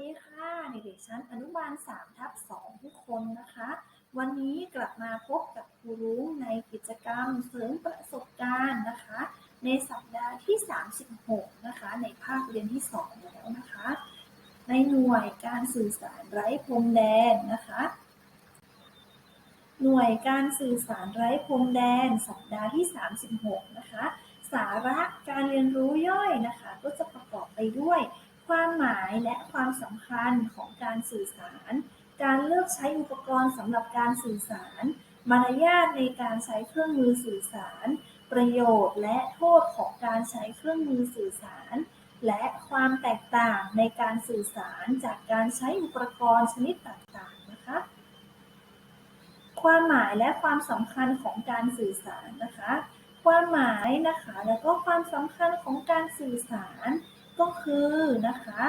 ดีค่ะเด็กชั้นอนุบาล3ทับ2ทุกคนนะคะ วันนี้กลับมาพบกับครูรุ้งในกิจกรรมเสริมประสบการณ์นะคะ ในสัปดาห์ที่ 36 นะคะ ในภาคเรียนที่ 2 แล้วนะคะ ในหน่วยการสื่อสารไร้พรมแดนนะคะ หน่วยการสื่อสารไร้พรมแดน สัปดาห์ที่ 36 นะคะ สาระการเรียนรู้ย่อยนะคะ ก็จะประกอบไปด้วย ความหมายและความสำคัญของการสื่อสาร การเลือกใช้อุปกรณ์สำหรับการสื่อสาร มารยาทในการใช้เครื่องมือสื่อสาร ประโยชน์และโทษของการใช้เครื่องมือสื่อสาร และความแตกต่างในการสื่อสารจากการใช้อุปกรณ์ชนิดต่างๆ นะคะ ความหมายและความสำคัญของการสื่อสารนะคะ ความหมายนะคะ แล้วก็ความสำคัญของการสื่อสาร ก็คือนะคะ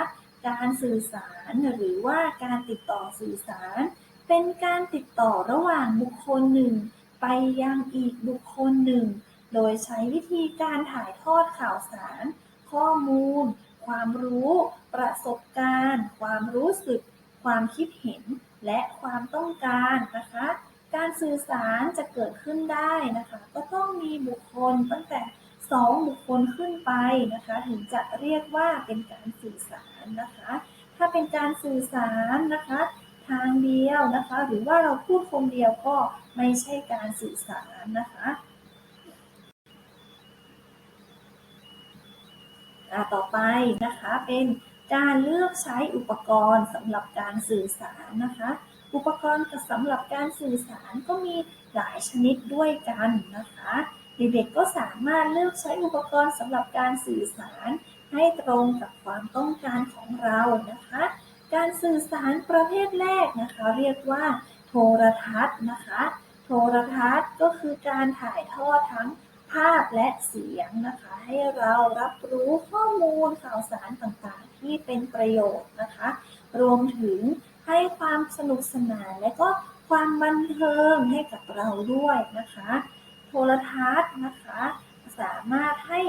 การสื่อสารหรือว่าการติดต่อสื่อสาร เป็นการติดต่อระหว่างบุคคลหนึ่ง ไปยังอีกบุคคลหนึ่ง โดยใช้วิธีการถ่ายทอดข่าวสาร ข้อมูล ความรู้ ประสบการณ์ ความรู้สึก ความคิดเห็น และความต้องการนะคะ การสื่อสารจะเกิดขึ้นได้นะคะ ก็ต้องมีบุคคลตั้งแต่ สองบุคคลขึ้นไปนะคะถึงจะเรียกว่าเป็นการสื่อสารนะคะ ถ้าเป็นการสื่อสารนะคะทางเดียวนะคะ หรือว่าเราพูดคนเดียวก็ไม่ใช่การสื่อสารนะคะต่อไปนะคะเป็นการเลือกใช้อุปกรณ์สำหรับการสื่อสารนะคะ อุปกรณ์สำหรับการสื่อสารก็มีหลายชนิดด้วยกันนะคะ เด็กๆก็สามารถเลือกใช้อุปกรณ์สำหรับการสื่อสารให้ตรงกับความต้องการของเรานะคะ การสื่อสารประเภทแรกนะคะ เรียกว่าโทรทัศน์นะคะ โทรทัศน์ก็คือการถ่ายทอดทั้งภาพและเสียงนะคะ ให้เรารับรู้ข้อมูลข่าวสารต่างๆ ที่เป็นประโยชน์นะคะ รวมถึงให้ความสนุกสนานและก็ความบันเทิงให้กับเราด้วยนะคะ ทรทัศน์นะคะ สามารถให้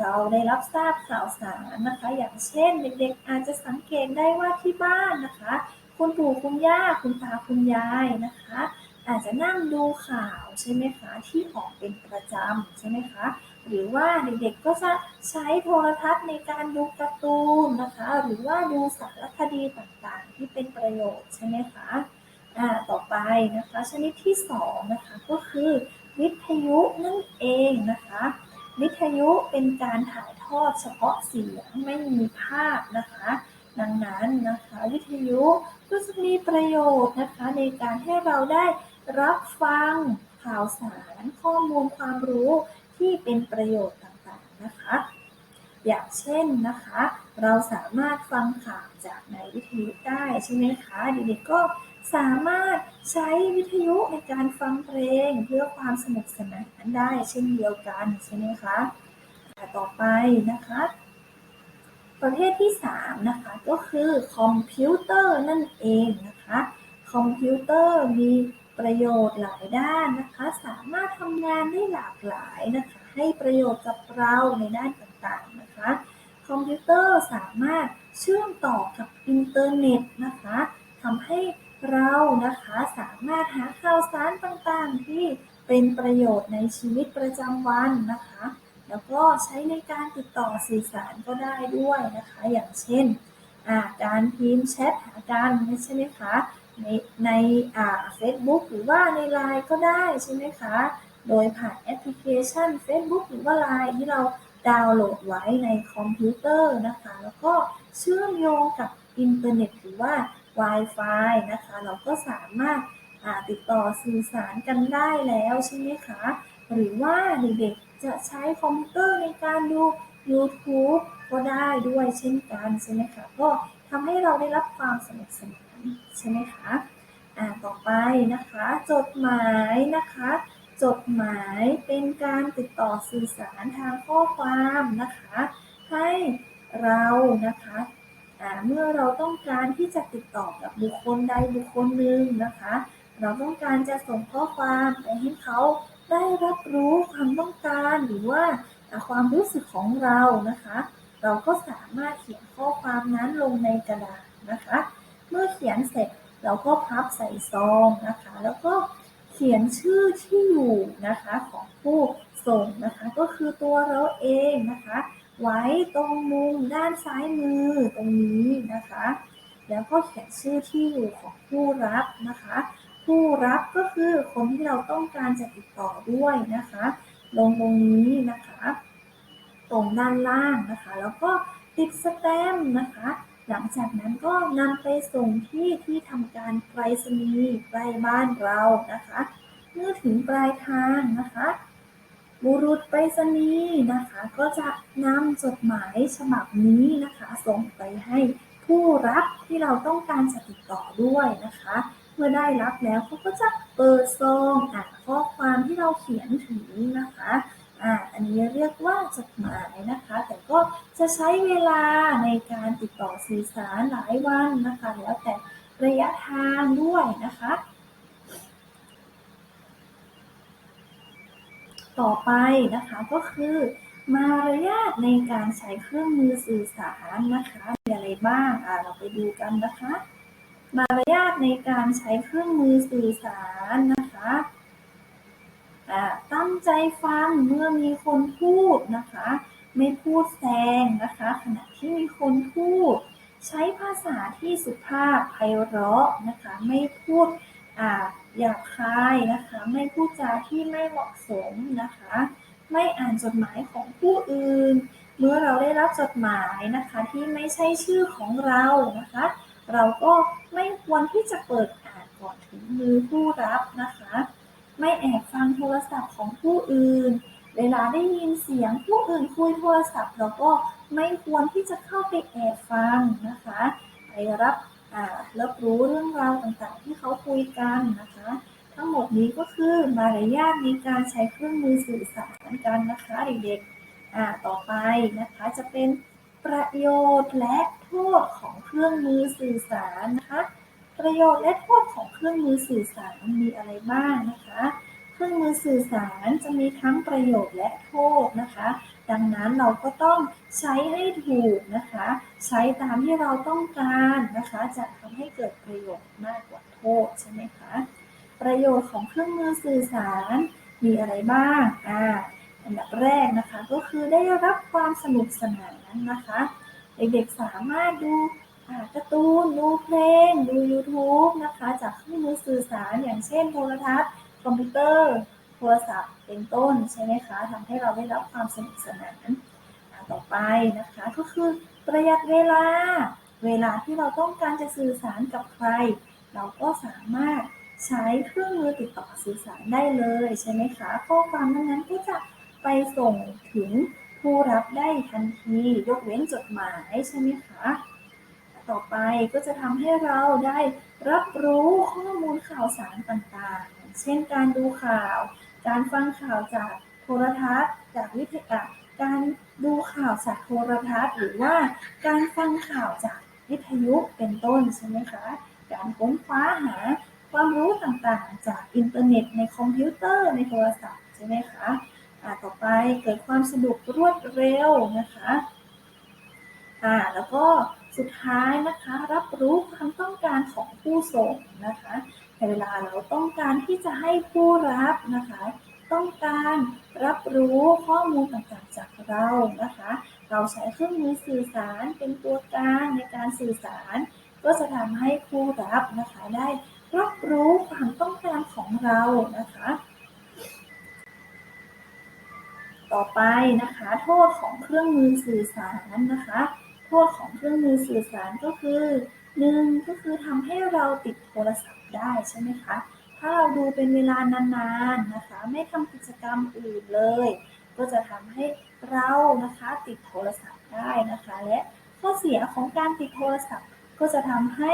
เราได้รับทราบข่าวสารนะคะ อย่างเช่น เด็กๆอาจจะสังเกตได้ว่าที่บ้านนะคะ คุณปู่คุณย่าคุณตาคุณยายนะคะ อาจจะนั่งดูข่าวใช่ไหมคะที่ออกเป็นประจำใช่ไหมคะหรือว่าเด็กๆก็จะใช้โทรทัศน์ในการดูการ์ตูนนะคะ หรือว่าดูสารคดีต่างๆ ที่เป็นประโยชน์ใช่ไหมคะอ่าต่อไปนะคะ ชนิดที่2นะคะก็คือ วิทยุนั่นเองนะคะ วิทยุเป็นการถ่ายทอดเฉพาะเสียงไม่มีภาพนะคะ ดังนั้นนะคะวิทยุก็จะมีประโยชน์นะคะในการให้เราได้รับฟังข่าวสารข้อมูลความรู้ที่เป็นประโยชน์ต่างๆนะคะ อย่างเช่นนะคะ เราสามารถฟังข่าวจากในวิทยุได้ใช่ไหมคะเด็กๆก็สามารถใช้วิทยุในการฟังเพลงเพื่อความสนุกสนานได้เช่นเดียวกันใช่ไหมคะต่อไปนะคะ ประเภทที่3นะคะก็คือคอมพิวเตอร์นั่นเองนะคะคอมพิวเตอร์มีประโยชน์หลายด้านนะคะ สามารถทำงานได้หลากหลายนะคะ ให้ประโยชน์กับเราในด้านต่ คอมพิวเตอร์สามารถเชื่อมต่อกับอินเทอร์เน็ตนะคะทำให้เรานะคะสามารถหาข่าวสารต่างๆ ที่เป็นประโยชน์ในชีวิตประจำวันนะคะ แล้วก็ใช้ในการติดต่อสื่อสารก็ได้ด้วยนะคะ อย่างเช่น การพิมพ์แชทหากันใช่ไหมคะในในเฟซบุ๊กหรือว่าในไลน์ก็ได้ใช่ไหมคะ โดยผ่านแอปพลิเคชัน Facebook หรือว่า Line ที่เรา ดาวน์โหลดไว้ในคอมพิวเตอร์นะคะ แล้วก็เชื่อมโยงกับอินเทอร์เน็ตหรือว่า Wi-Fi นะคะ เราก็สามารถติดต่อสื่อสารกันได้แล้วใช่ไหมคะ หรือว่าเด็กๆจะใช้คอมพิวเตอร์ในการดู YouTube ก็ได้ด้วยเช่นกันใช่ไหมคะก็ทำให้เราได้รับความสนุกสนานใช่ไหมคะอ่าต่อไปนะคะ จดหมายนะคะ จดหมายเป็นการติดต่อสื่อสารทางข้อความนะคะ ให้เรานะคะเมื่อเราต้องการที่จะติดต่อกับบุคคลใดบุคคลหนึ่งนะคะ เราต้องการจะส่งข้อความไปให้เขาได้รับรู้ความต้องการหรือว่าความรู้สึกของเรานะคะ เราก็สามารถเขียนข้อความนั้นลงในกระดาษนะคะ เมื่อเขียนเสร็จเราก็พับใส่ซองนะคะ แล้วก็ ขียนชื่อที่อยู่นะคะของผู้ส่งนะคะ ก็คือตัวเราเองนะคะ ไว้ตรงมุมด้านซ้ายมือตรงนี้นะคะ แล้วก็เขียนชื่อที่อยู่ของผู้รับนะคะ ผู้รับก็คือคนที่เราต้องการจะติดต่อด้วยนะคะ ลงตรงนี้นะคะ ตรงด้านล่างนะคะ แล้วก็ติดสแตมป์นะคะ หลังจากนั้นก็นำไปส่งที่ที่ทำการไปรษณีย์ใกล้บ้านเรานะคะ เมื่อถึงปลายทางนะคะ บุรุษไปรษณีย์นะคะ ก็จะนำจดหมายฉบับนี้นะคะ ส่งไปให้ผู้รับที่เราต้องการจะติดต่อด้วยนะคะ เมื่อได้รับแล้วเขาก็จะเปิดซองอ่านข้อความที่เราเขียนถึงนะคะอ่าอันนี้เรียกว่าจดหมายนะคะ แต่ก็ จะใช้เวลาในการติดต่อสื่อสารหลายวันนะคะ แล้วแต่ระยะทางด้วยนะคะ ต่อไปนะคะก็คือ มารยาทในการใช้เครื่องมือสื่อสารนะคะมีอะไรบ้างอ่าเราไปดูกันนะคะ มารยาทในการใช้เครื่องมือสื่อสารนะคะอ่าตั้งใจฟังเมื่อมีคนพูดนะคะ ไม่พูดแซงนะคะ ขณะที่มีคนพูด ใช้ภาษาที่สุภาพไพเราะนะคะ ไม่พูดอ่าหยาบคายนะคะ ไม่พูดจาที่ไม่เหมาะสมนะคะ ไม่อ่านจดหมายของผู้อื่น เมื่อเราได้รับจดหมายนะคะที่ไม่ใช่ชื่อของเรานะคะ เราก็ไม่ควรที่จะเปิดอ่านก่อนถึงมือผู้รับนะคะ ไม่แอบฟังโทรศัพท์ของผู้อื่น เวลาได้ยินเสียงผู้อื่นคุยโทรศัพท์เราก็ไม่ควรที่จะเข้าไปแอบฟังนะคะ ไปรับรับรู้เรื่องราวต่างๆ ที่เขาคุยกันนะคะ ทั้งหมดนี้ก็คือมารยาทในการใช้เครื่องมือสื่อสารกันนะคะเด็กๆต่อไปนะคะจะเป็นประโยชน์และโทษของเครื่องมือสื่อสารนะคะ ประโยชน์และโทษของเครื่องมือสื่อสารมีอะไรบ้างนะคะ รื่องมือสื่อสารจะมีทั้งประโยชน์และโทษนะคะ ดังนั้นเราก็ต้องใช้ให้ถูกนะคะ ใช้ตามที่เราต้องการนะคะ จะทำให้เกิดประโยชน์มากกว่าโทษใช่ไหมคะ ประโยชน์ของเครื่องมือสื่อสารมีอะไรบ้าง อ่า อันดับแรกนะคะก็คือได้รับความสนุกสนานนะคะ เด็กๆสามารถดูการ์ตูน ดูเพลง ดู YouTube นะคะ จากเครื่องมือสื่อสารอย่างเช่นโทรทัศน์ คอมพิวเตอร์โทรศัพท์เป็นต้นใช่ไหมคะทำให้เราได้รับความสนุกสนานต่อไปนะคะก็คือประหยัดเวลา เวลาที่เราต้องการจะสื่อสารกับใคร เราก็สามารถใช้เครื่องมือติดต่อสื่อสารได้เลยใช่ไหมคะข้อความนั้นๆก็จะไปส่งถึงผู้รับได้ทันทียกเว้นจดหมายใช่ไหมคะต่อไปก็จะทำให้เราได้รับรู้ข้อมูลข่าวสารต่างๆอย่าง เช่นการดูข่าว การฟังข่าวจากโทรทัศน์ จากวิทยาการดูข่าวจากโทรทัศน์ หรือว่าการฟังข่าวจากวิทยุเป็นต้นใช่ไหมคะ การค้นคว้าหาความรู้ต่างๆ จากอินเทอร์เน็ตในคอมพิวเตอร์ในโทรศัพท์ใช่ไหมคะอ่าต่อไปเกิดความสะดวกรวดเร็วนะคะอ่าแล้วก็สุดท้ายนะคะรับรู้ความต้องการของผู้ส่งนะคะ ในเวลาเราต้องการที่จะให้ผู้รับนะคะ ต้องการรับรู้ข้อมูลต่างๆจากเรานะคะ เราใช้เครื่องมือสื่อสารเป็นตัวกลางในการสื่อสาร ก็จะทำให้ผู้รับนะคะได้รับรู้ความต้องการของเรานะคะ ต่อไปนะคะ โทษของเครื่องมือสื่อสารนะคะ โทษของเครื่องมือสื่อสารก็คือ หนึ่งก็คือทำให้เราติดโทรศัพท์ได้ใช่ไหมคะ ถ้าเราดูเป็นเวลานานๆนะคะ ไม่ทำกิจกรรมอื่นเลย ก็จะทำให้เรานะคะติดโทรศัพท์ได้นะคะ และข้อเสียของการติดโทรศัพท์ ก็จะทำให้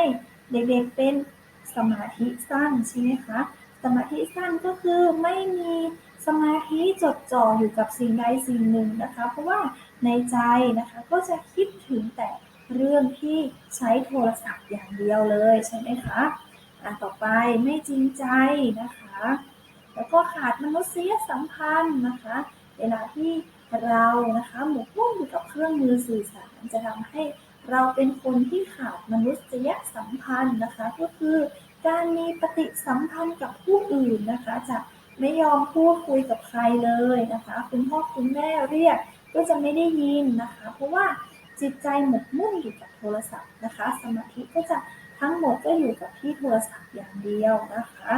เด็กๆเป็นสมาธิสั้นใช่ไหมคะสมาธิสั้นก็คือไม่มีสมาธิจดจ่ออยู่กับสิ่งใดสิ่งหนึ่งนะคะ เพราะว่าในใจนะคะก็จะคิดถึงแต่ เรื่องที่ใช้โทรศัพท์อย่างเดียวเลยใช่ไหมคะอะต่อไปไม่จริงใจนะคะ แล้วก็ขาดมนุษยสัมพันธ์นะคะ เวลาที่เรานะคะหมกมุ่นอยู่กับเครื่องมือสื่อสารจะทำให้เราเป็นคนที่ขาดมนุษยสัมพันธ์นะคะ ก็คือการมีปฏิสัมพันธ์กับผู้อื่นนะคะ จะไม่ยอมพูดคุยกับใครเลยนะคะ คุณพ่อคุณแม่เรียกก็จะไม่ได้ยินนะคะ เพราะว่า จิตใจหมกมุ่นอยู่กับโทรศัพท์นะคะ สมาธิก็จะทั้งหมดก็อยู่กับที่โทรศัพท์อย่างเดียวนะคะ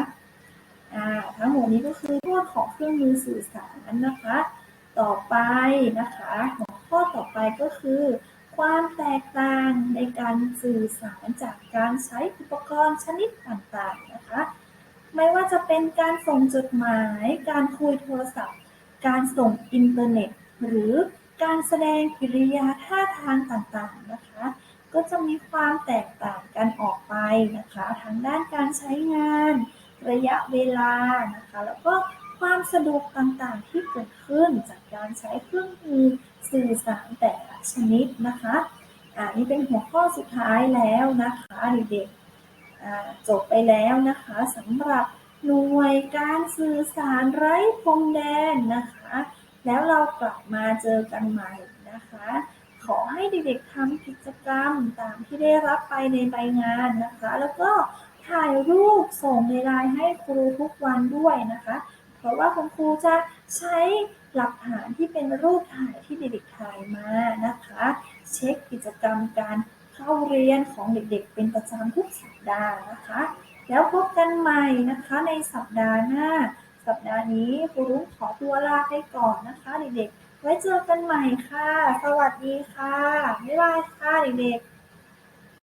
อ่าทั้งหมดนี้ก็คือเรื่องของเครื่องมือสื่อสารนะคะ ต่อไปนะคะหัวข้อต่อไปก็คือ ความแตกต่างในการสื่อสารจากการใช้อุปกรณ์ชนิดต่างๆนะคะ ไม่ว่าจะเป็นการส่งจดหมาย การคุยโทรศัพท์ การส่งอินเทอร์เน็ต หรือ การแสดงกิริยาท่าทางต่างๆนะคะ ก็จะมีความแตกต่างกันออกไปนะคะทางด้านการใช้งาน ระยะเวลานะคะ แล้วก็ความสะดวกต่างๆที่เกิดขึ้นจากการใช้เครื่องมือสื่อสารแต่ละชนิดนะคะอ่านี่เป็นหัวข้อสุดท้ายแล้วนะคะเด็กๆจบไปแล้วนะคะสำหรับหน่วยการสื่อสารไร้พรมแดนนะคะ แล้วเรากลับมาเจอกันใหม่นะคะ ขอให้เด็กๆทำกิจกรรมตามที่ได้รับไปในใบงานนะคะ แล้วก็ถ่ายรูปส่งในไลน์ให้ครูทุกวันด้วยนะคะ เพราะว่าคุณครูจะใช้หลักฐานที่เป็นรูปถ่ายที่เด็กๆถ่ายมานะคะ เช็คกิจกรรมการเข้าเรียนของเด็กๆ เป็นประจำทุกสัปดาห์นะคะ แล้วพบกันใหม่นะคะในสัปดาห์หน้า สัปดาห์นี้ครูรุ้งขอตัวลาไปก่อนนะคะเด็กๆ ไว้เจอกันใหม่ค่ะ สวัสดีค่ะ บ๊ายบายค่ะเด็กๆ